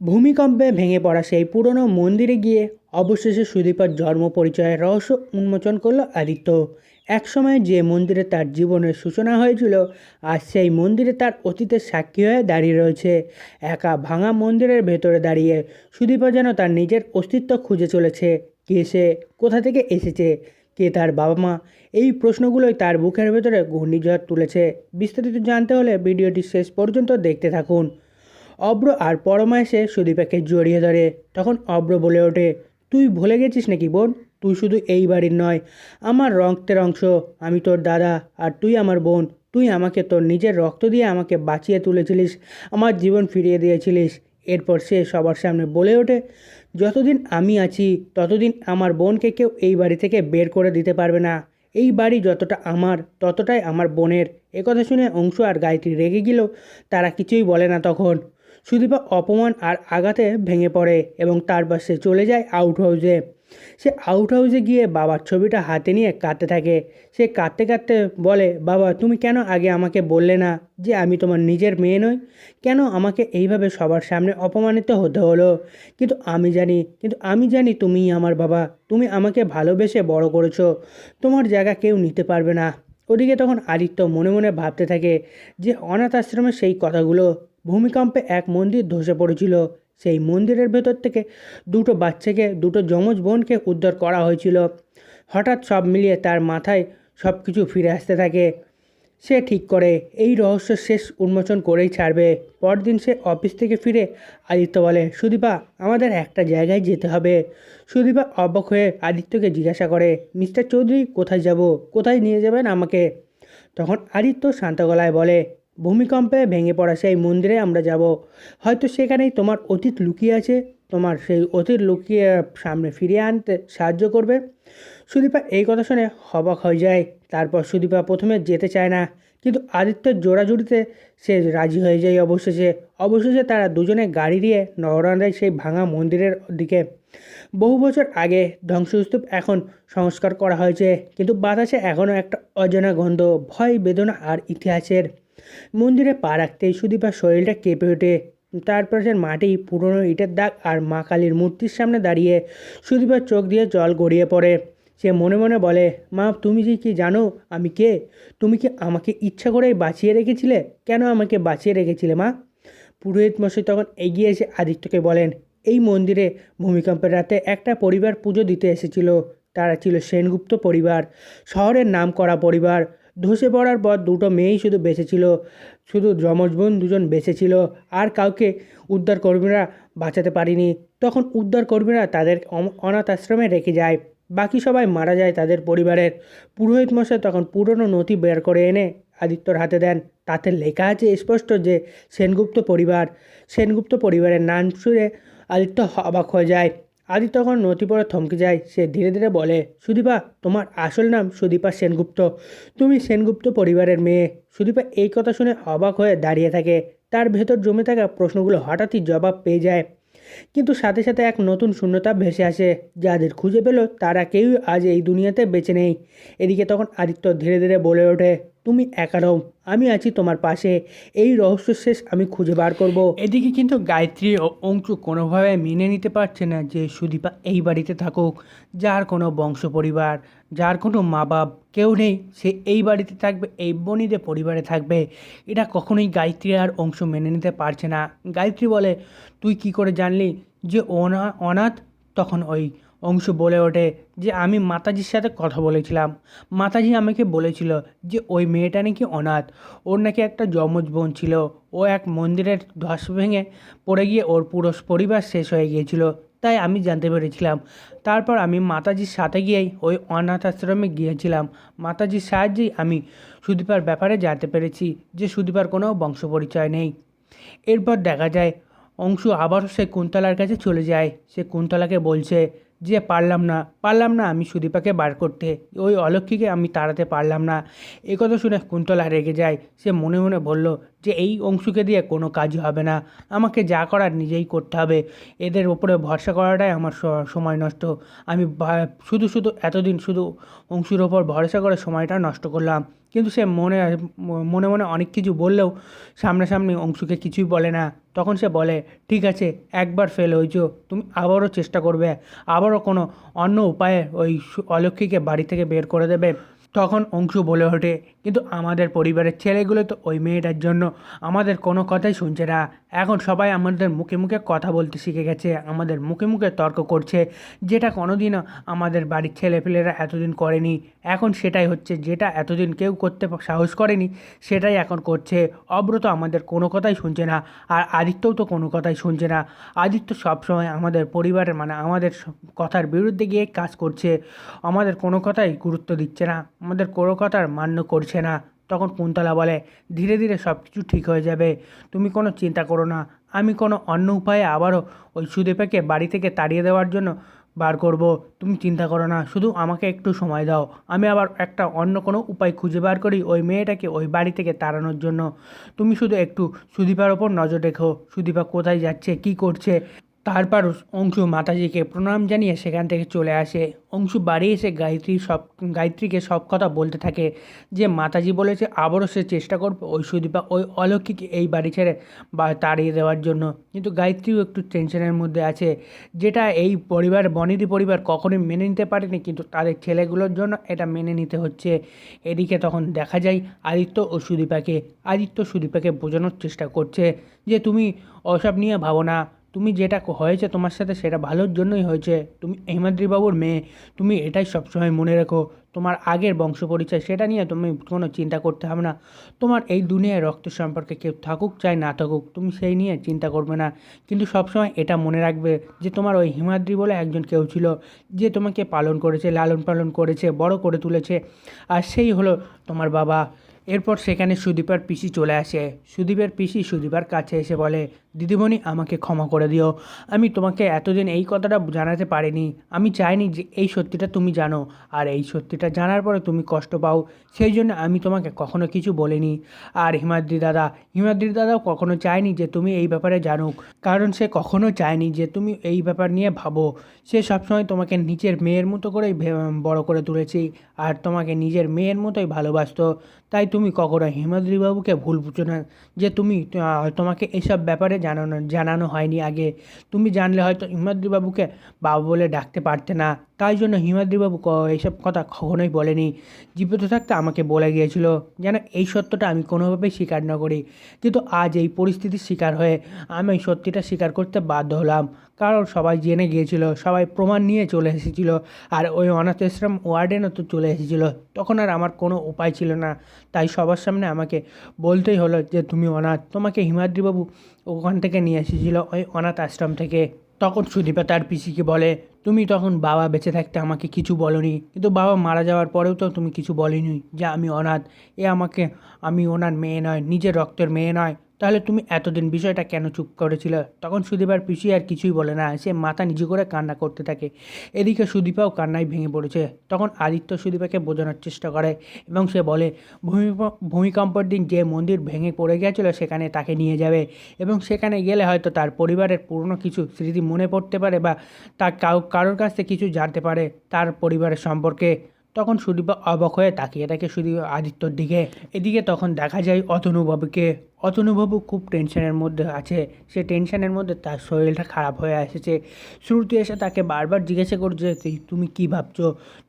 ভূমিকম্পে ভেঙে পড়া সেই পুরনো মন্দিরে গিয়ে অবশেষে সুদীপার জন্ম পরিচয়ের রহস্য উন্মোচন করল আদিত্য। একসময় যে মন্দিরে তার জীবনের সূচনা হয়েছিল, আজ সেই মন্দিরে তার অতীতের সাক্ষী হয়ে দাঁড়িয়ে রয়েছে। একা ভাঙা মন্দিরের ভেতরে দাঁড়িয়ে সুদীপা যেন তার নিজের অস্তিত্ব খুঁজে চলেছে। কে সে, কোথা থেকে এসেছে, কে তার বাবা মা, এই প্রশ্নগুলোই তার বুকের ভেতরে ঘূর্ণিঝড় তুলেছে। বিস্তারিত জানতে হলে ভিডিওটি শেষ পর্যন্ত দেখতে থাকুন। অব্র আর পরমা এসে সুদীপাকে জড়িয়ে ধরে। তখন অব্র বলে ওঠে, তুই ভুলে গেছিস নাকি বোন? তুই শুধু এই বাড়ির নয়, আমার রক্তের অংশ। আমি তোর দাদা আর তুই আমার বোন। তুই আমাকে তোর নিজের রক্ত দিয়ে আমাকে বাঁচিয়ে তুলেছিলিস, আমার জীবন ফিরিয়ে দিয়েছিলিস। এরপর সে সবার সামনে বলে ওঠে, যতদিন আমি আছি, ততদিন আমার বোনকে কেউ এই বাড়ি থেকে বের করে দিতে পারবে না। এই বাড়ি যতটা আমার, ততটাই আমার বোনের। একথা শুনে অংশ আর গায়ত্রী রেগে গেল, তারা কিছুই বলে না তখন। সুদীপা অপমান আর আঘাতে ভেঙে পড়ে এবং তারপর সে চলে যায় আউট হাউসে সে আউট হাউসে গিয়ে বাবার ছবিটা হাতে নিয়ে কাঁদতে থাকে। সে কাঁদতে কাঁদতে বলে, বাবা, তুমি কেন আগে আমাকে বললে না যে আমি তোমার নিজের মেয়ে নই? কেন আমাকে এইভাবে সবার সামনে অপমানিত হতে হলো? কিন্তু আমি জানি, কিন্তু আমি জানি তুমিই আমার বাবা। তুমি আমাকে ভালোবেসে বড় করেছ। তোমার জায়গা কেউ নিতে পারবে না। ওদিকে তখন আদিত্য মনে মনে ভাবতে থাকে যে অনাথ আশ্রমের সেই কথাগুলো ভূমিকম্পে এক মন্দির ধসে পড়েছিল। সেই মন্দিরের ভেতর থেকে দুটো বাচ্চাকে, দুটো যমজ বোনকে উদ্ধার করা হয়েছিল। হঠাৎ সব মিলিয়ে তার মাথায় সব কিছু ফিরে আসতে থাকে। সে ঠিক করে, এই রহস্য শেষ উন্মোচন করেই ছাড়বে। পরদিন সে অফিস থেকে ফিরে আদিত্য বলে, সুদীপা, আমাদের একটা জায়গায় যেতে হবে। সুদীপা অবাক হয়ে আদিত্যকে জিজ্ঞাসা করে, মিস্টার চৌধুরী, কোথায় যাব? কোথায় নিয়ে যাবেন আমাকে? তখন আদিত্য শান্ত গলায় বলে ভূমিকম্পে ভেঙে পড়া সেই মন্দিরে আমরা যাব। হয়তো সেখানেই তোমার অতীত লুকিয়ে আছে, তোমার সেই অতীত লুকিয়ে সামনে ফিরিয়ে আনতে সাহায্য করবে। সুদীপা এই কথা শুনে হবাক হয়ে যায়। তারপর সুদীপা প্রথমে যেতে চায় না, কিন্তু আদিত্যের জোড়াজুড়িতে সে রাজি হয়ে যায় অবশেষে। অবশেষে তারা দুজনে গাড়ি রওনা দেয় সেই ভাঙা মন্দিরের দিকে। বহু বছর আগে ধ্বংসস্তূপ এখন সংস্কার করা হয়েছে, কিন্তু বাতাসে এখনও একটা অজানা গন্ধ, ভয়, বেদনা আর ইতিহাসের মন্দিরে পা রাখতেই সুদীপার শরীরটা কেঁপে ওঠে। তারপরে মাটি পুরনো ইটের দাগ আর মা কালীর মূর্তির সামনে দাঁড়িয়ে সুদীপার চোখ দিয়ে জল গড়িয়ে পড়ে। সে মনে মনে বলে, মা, তুমি যে কি জানো, আমি কে? তুমি কি আমাকে ইচ্ছা করেই বাঁচিয়ে রেখেছিলে? কেন আমাকে বাঁচিয়ে রেখেছিলে, মা? পুরোহিত মশাই তখন এগিয়ে এসে আদিত্যকে বলেন, এই মন্দিরে ভূমিকম্পের রাতে একটা পরিবার পুজো দিতে এসেছিল। তারা ছিল সেনগুপ্ত পরিবার, শহরের নাম করা পরিবার। ধসে পড়ার পর দুটো মেয়েই শুধু বেঁচে ছিল শুধু যমজ বোন দুজন বেঁচে ছিল আর কাউকে উদ্ধার কর্মীরা বাঁচাতে পারেনি। তখন উদ্ধার কর্মীরা তাদের অনাথ আশ্রমে রেখে যায়। বাকি সবাই মারা যায় তাদের পরিবারের। পুরোহিত মশাই তখন পুরনো নথি বের করে এনে আদিত্যর হাতে দেন। তাতে লেখা আছে স্পষ্ট যে, সেনগুপ্ত পরিবার। সেনগুপ্ত পরিবারের নাম শুনে আদিত্য অবাক হয়ে যায়। আদিত্য তখন নথি পড়ে থমকে যায়। সে ধীরে ধীরে বলে, সুদীপা, তোমার আসল নাম সুদীপা সেনগুপ্ত। তুমি সেনগুপ্ত পরিবারের মেয়ে। সুদীপা এই কথা শুনে অবাক হয়ে দাঁড়িয়ে থাকে। তার ভেতর জমে থাকা প্রশ্নগুলো হঠাৎই জবাব পেয়ে যায়। কিন্তু সাথে সাথে এক নতুন শূন্যতা ভেসে আসে। যাদের খুঁজে পেল, তারা কেউই আজ এই দুনিয়াতে বেঁচে নেই। এদিকে তখন আদিত্য ধীরে ধীরে বলে ওঠে তুমি একা নও আমি আছি তোমার পাশে। এই রহস্য শেষ আমি খুঁজে বার করব। এদিকে কিন্তু গায়ত্রী ও অংশু কোনোভাবে মেনে নিতে পারছে না যে সুদীপা এই বাড়িতে থাকুক। যার কোনো বংশ পরিবার, যার কোনো মা বাপ কেউ নেই, সে এই বাড়িতে থাকবে, এই বনিদের পরিবারে থাকবে। এটা কখনোই গায়ত্রী আর অংশ মেনে নিতে পারছে না। গায়ত্রী বলে, তুই কি করে জানলি যে অনা, অনাথ? তখন ওই অংশ বলে ওঠে যে আমি মাতাজির সাথে কথা বলেছিলাম। মাতাজি আমাকে বলেছিল যে ওই মেয়েটা নাকি অনাথ, ওর নাকি একটা যমজ বোন ছিল। ও এক মন্দিরের ধস ভেঙে পড়ে গিয়ে ওর পুরো পরিবার শেষ হয়ে গিয়েছিল। তাই আমি জানতে পেরেছিলাম। তারপর আমি মাতাজির সাথে গিয়েই ওই অনাথ আশ্রমে গিয়েছিলাম। মাতাজির সাহায্যেই আমি সুদীপার ব্যাপারে জানতে পেরেছি যে সুদীপার কোনো বংশ পরিচয় নেই। এরপর দেখা যায়, অংশু আবারও সে কুন্তলার কাছে চলে যায়। সে কুন্তলাকে বলছে যে পারলাম না পারলাম না আমি সুদীপাকে বার করতে। ওই অলক্ষীকে আমি তাড়াতে পারলাম না। এ কথা শুনে কুন্তলা রেগে যায়। সে মনে মনে বলল যে এই অংশুকে দিয়ে কোনো কাজই হবে না। আমাকে যা করার নিজেই করতে হবে। এদের ওপরে ভরসা করাটাই আমার সময় নষ্ট। আমি শুধু শুধু এতদিন শুধু অংশুর ওপর ভরসা করে সময়টা নষ্ট করলাম। কিন্তু সে মনে মনে মনে অনেক কিছু বললেও সামনাসামনি অংশুকে কিছুই বলে না। তখন সে বলে, ঠিক আছে, একবার ফেল হয়েছো। তুমি আবারও চেষ্টা করবে। আবারও কোনো অন্য উপায়ে ওই অলক্ষীকে বাড়ি থেকে বের করে দেবে। তখন অংশু বলে ওঠে, কিন্তু আমাদের পরিবারের ছেলেগুলো তো ওই মেয়েটার জন্য আমাদের কোনো কথাই শুনছে না। এখন সবাই আমাদের মুখে মুখে কথা বলতে শিখে গেছে, আমাদের মুখে মুখে তর্ক করছে, যেটা কোনোদিনও আমাদের বাড়ির ছেলেপেলেরা এতদিন করেনি। এখন সেটাই হচ্ছে, যেটা এতদিন কেউ করতে সাহস করেনি, সেটাই এখন করছে। অব্রত আমাদের কোনো কথাই শুনছে না, আর আদিত্যও তো কোনো কথাই শুনছে না। আদিত্য সবসময় আমাদের পরিবারের মানে আমাদের কথার বিরুদ্ধে গিয়ে কাজ করছে। আমাদের কোনো কথাই গুরুত্ব দিচ্ছে না, আমাদের কোনো কথার মান্য করছে না। তখন কুন্তলা বলে, ধীরে ধীরে সব কিছু ঠিক হয়ে যাবে। তুমি কোনো চিন্তা করো না। আমি কোনো অন্য উপায়ে আবারও ওই সুদীপাকে বাড়ি থেকে তাড়িয়ে দেওয়ার জন্য বার করব। তুমি চিন্তা করো না। শুধু আমাকে একটু সময় দাও। আমি আবার একটা অন্য কোনো উপায় খুঁজে বার করি ওই মেয়েটাকে ওই বাড়ি থেকে তাড়ানোর জন্য। তুমি শুধু একটু সুদীপার ওপর নজর রেখো। সুদীপা কোথায় যাচ্ছে? কি করছে? তারপর অংশু মাতাজিকে প্রণাম জানিয়ে সেখান থেকে চলে আসে। অংশু বাড়ি এসে গায়ত্রী সব গায়ত্রীকে সব কথা বলতে থাকে। যে মাতাজি বলেছে, আবারও সে চেষ্টা করবে ওই সুদীপা, ওই অলৌকিক এই বাড়ি ছেড়ে বা তাড়িয়ে দেওয়ার জন্য। কিন্তু গায়ত্রীও একটু টেনশনের মধ্যে আছে। যেটা এই পরিবার, বনেদি পরিবার কখনোই মেনে নিতে পারেনি, কিন্তু তাদের ছেলেগুলোর জন্য এটা মেনে নিতে হচ্ছে। এদিকে তখন দেখা যায়, আদিত্য ও সুদীপাকে, আদিত্য সুদীপাকে বোঝানোর চেষ্টা করছে যে, তুমি ওসব নিয়ে ভাবো না তুমি যেটা হয়েছে তোমার সাথে সেটা ভালোর জন্যই হয়েছে। তুমি হেমাদ্রিবাবুর মেয়ে, তুমি এটাই সবসময় মনে রেখো। তোমার আগের বংশ পরিচয় সেটা নিয়ে তুমি কোনো চিন্তা করতে হবে না। তোমার এই দুনিয়ায় রক্ত সম্পর্কে কেউ থাকুক চাই না থাকুক, তুমি সেই নিয়ে চিন্তা করবে না। কিন্তু সবসময় এটা মনে রাখবে যে তোমার ওই হিমাদ্রি বলে একজন কেউ ছিল, যে তোমাকে পালন করেছে, লালন পালন করেছে, বড় করে তুলেছে। আর সেই হলো তোমার বাবা। এরপর সেখানে সুদীপার পিসি চলে আসে। সুদীপের পিসি সুদীপার কাছে এসে বলে দিদিমণি, আমাকে ক্ষমা করে দিও। আমি তোমাকে এতদিন এই কথাটা জানাতে পারিনি। আমি চাইনি যে এই সত্যিটা তুমি জানো। আর এই সত্যিটা জানার পরে তুমি কষ্ট পাও। সেই জন্য আমি তোমাকে কখনো কিছু বলিনি। আর হিমাদ্রি দাদা, হিমাদ্রি দাদাও কখনো চায়নি যে তুমি এই ব্যাপারে জানুক। কারণ সে কখনো চায়নি যে তুমি এই ব্যাপার নিয়ে ভাবো। সে সবসময় তোমাকে নিজের মেয়ের মতো করেই বড় করে তুলেছি। আর তোমাকে নিজের মেয়ের মতোই ভালোবাসত। তাই তুমি কখনো হিমাদ্রিবাবুকে ভুল বুঝো না যে তুমি তোমাকে এসব ব্যাপারে জানানো জানানো হয়নি আগে। তুমি জানলে হয়তো হিমাদ্রিবাবুকে বাবু বলে ডাকতে পারতে না। তাই জন্য হিমাদ্রিবাবু এইসব কথা কখনোই বলেনি। জীবিত থাকতে আমাকে বলে গিয়েছিল, যেন এই সত্যটা আমি কোনোভাবেই স্বীকার না করি। কিন্তু আজ এই পরিস্থিতির শিকার হয়ে আমি এই সত্যিটা স্বীকার করতে বাধ্য হলাম। কারণ সবাই জেনে গিয়েছিল, সবাই প্রমাণ নিয়ে চলে এসেছিল, আর ওই অনাথ আশ্রম ওয়ার্ডেনও তো চলে এসেছিল। তখন আর আমার কোনো উপায় ছিল না। তাই সবার সামনে আমাকে বলতেই হলো যে, তুমি অনাথ। তোমাকে হিমাদ্রিবাবু ওখান থেকে নিয়ে এসেছিল, ওই অনাথ আশ্রম থেকে। তখন সুদীপা তার পিসিকে বলে, তুমি তখন বাবা বেঁচে থাকতে আমাকে কিছু বলনি, কিন্তু বাবা মারা যাওয়ার পরেও তো তুমি কিছু বলিনি যে আমি অনাথ। এ আমাকে, আমি ওনার মেয়ে নয়, নিজের রক্তের মেয়ে নয় তাহলে তুমি এতদিন বিষয়টা কেন চুপ করেছিল? তখন সুদীপার পিসি আর কিছুই বলে না। সে মাথা নিচু করে কান্না করতে থাকে। এদিকে সুদীপাও কান্নায় ভেঙে পড়েছে। তখন আদিত্য সুদীপাকে বোঝানোর চেষ্টা করে এবং সে বলে ভূমিকম্প ভূমিকম্পের দিন যে মন্দির ভেঙে পড়ে গিয়েছিল সেখানে তাকে নিয়ে যাবে। এবং সেখানে গেলে হয়তো তার পরিবারের পুরনো কিছু স্মৃতি মনে পড়তে পারে বা তার কাউ, কারোর কাছ থেকে কিছু জানতে পারে তার পরিবারের সম্পর্কে। তখন সুদীপা অবাক হয়ে তাকিয়ে থাকে সুদীপ আদিত্যর দিকে। এদিকে তখন দেখা যায় অতনুবাবুকে অতনুবাবু খুব টেনশনের মধ্যে আছে। সে টেনশনের মধ্যে তার শরীরটা খারাপ হয়ে এসেছে। শুরুতে এসে তাকে বারবার জিজ্ঞাসা করছে "তুই- তুমি কি ভাবছ?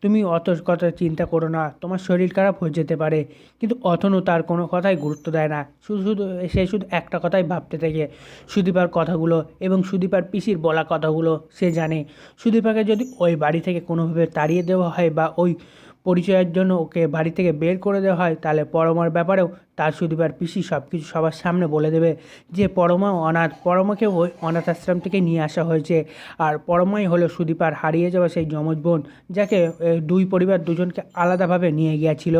তুমি অত কথা চিন্তা করো না, তোমার শরীর খারাপ হয়ে যেতে পারে। কিন্তু অতনু তার কোনো কথাই গুরুত্ব দেয় না। শুধু শুধু, সে শুধু একটা কথাই ভাবতে থাকে, সুদীপার কথাগুলো এবং সুদীপার পিসির বলা কথাগুলো সে জানে। সুদীপাকে যদি ওই বাড়ি থেকে কোনোভাবে তাড়িয়ে দেওয়া হয় বা ওই পরিচয়ের জন্য ওকে বাড়ি থেকে বের করে দেওয়া হয়, তাহলে পরমার ব্যাপারেও তার সুদীপার পিসি সব কিছু সবার সামনে বলে দেবে যে পরমা অনাথ, পরমাকে ওই অনাথ আশ্রম থেকে নিয়ে আসা হয়েছে। আর পরমাই হলো সুদীপার হারিয়ে যাওয়া সেই যমজ বোন, যাকে দুই পরিবার দুজনকে আলাদাভাবে নিয়ে গিয়েছিল।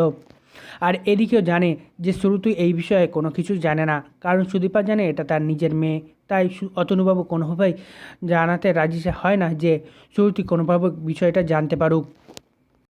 আর এদিকেও জানে যে শ্রুতি এই বিষয়ে কোনো কিছু জানে না, কারণ সুদীপা জানে এটা তার নিজের মেয়ে। তাই অতনুবাবু কোনোভাবেই জানাতে রাজি হয় না যে শ্রুতি কোনোভাবে বিষয়টা জানতে পারুক।